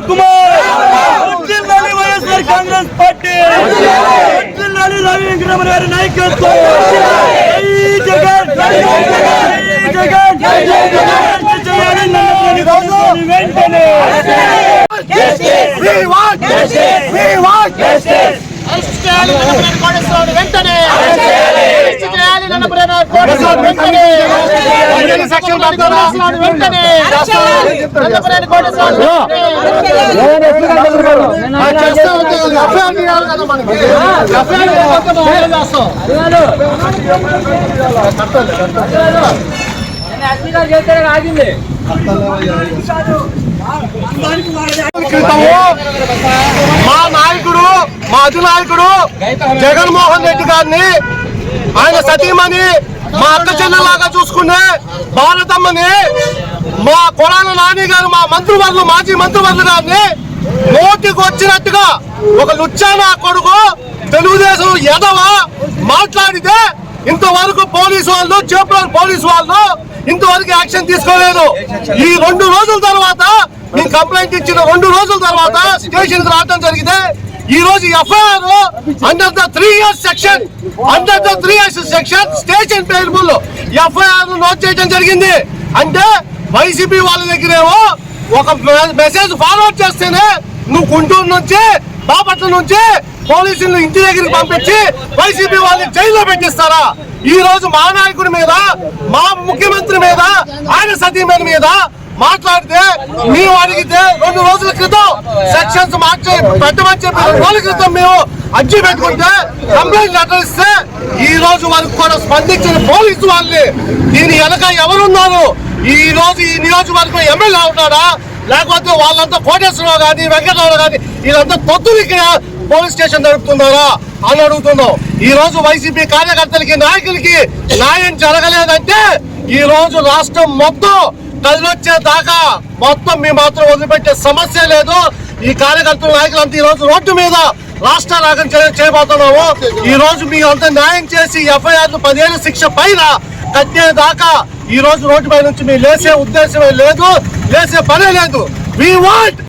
కుమార్! వర్ధిల్లాలి వైఎస్ఆర్ కాంగ్రెస్ పార్టీ! వర్ధిల్లాలి రవి వెంకటరమణ గారి నాయకత్వం! జై జగన్! జై జగన్! జై జగన్! చేయాలి నన్ను ప్రభుత్వాన్ని వెంటనే We want justice. We want justice. మా నాయకుడు మా అధినాయకుడు జగన్మోహన్ రెడ్డి గారిని ఆయన సతీమణి మా అక్క చెల్లెలాగా చూసుకునే భారతమ్మని మా కొడాల నాని గారు మా మంత్రివర్లు మాజీ మంత్రివర్లు గారిని నోటికి వచ్చినట్టుగా ఒక లుచ్చానా కొడుకు తెలుగుదేశం ఎదవ మాట్లాడితే ఇంతవరకు పోలీసు వాళ్ళు చేపల పోలీసు వాళ్ళు ఇంతవరకు యాక్షన్ తీసుకోలేదు. ఈ రెండు రోజుల తర్వాత మీ కంప్లైంట్ ఇచ్చిన రెండు రోజుల తర్వాత స్టేషన్ రావడం జరిగితే ఈ రోజు FIR under the three years section under the three years section station పేరుబుల్ FIR note చేయడం జరిగింది. అంటే వైసీపీ వాళ్ళ దగ్గరేమో ఒక మెసేజ్ ఫార్వర్డ్ చేస్తేనే నువ్వు గుంటూరు నుంచి బాపట్ల నుంచి పోలీసులను ఇంటి దగ్గరికి పంపించి వైసీపీ వాళ్ళని జైల్లో పెట్టిస్తారా? ఈ రోజు మా నాయకుడి మీద మా ముఖ్యమంత్రి మీద ఆయన సతీమణి మీద మాట్లాడితే మేము అడిగితే రెండు రోజుల క్రితం సెక్షన్స్ మార్చి పెట్టమని చెప్పి రెండు రోజుల క్రితం మేము అర్జీ పెట్టుకుంటే కంప్లైంట్ లెటర్ ఇస్తే ఈ రోజు వరకు కూడా స్పందించిన పోలీసు వాళ్ళని దీని వెనక ఎవరున్నారు? ఈ రోజు ఈ నియోజకవర్గం ఎమ్మెల్యే ఉన్నారా లేకపోతే వాళ్ళంతా కోటేశ్వరరావు కానీ వెంకటరావు కానీ వీళ్ళంతా తొత్తులకి పోలీస్ స్టేషన్ నడుపుతున్నారా? అని అడుగుతున్నాం. ఈ రోజు వైసీపీ కార్యకర్తలకి నాయకులకి న్యాయం జరగలేదంటే ఈ రోజు రాష్ట్రం మొత్తం కదిలొచ్చే దాకా మొత్తం మీ మాత్రం వదిలిపెట్టే సమస్య లేదు. ఈ కార్యకర్తల నాయకులంతా ఈ రోజు రోడ్డు మీద రాష్ట్ర రాగం చేయబోతున్నాము. ఈ రోజు మీ అంతా న్యాయం చేసి ఎఫ్ఐఆర్ పదిహేను శిక్ష పైన కట్టేదాకా ఈ రోజు రోడ్డు పై నుంచి మీరు లేసే ఉద్దేశమే లేదు. లేసే పనే లేదు. We want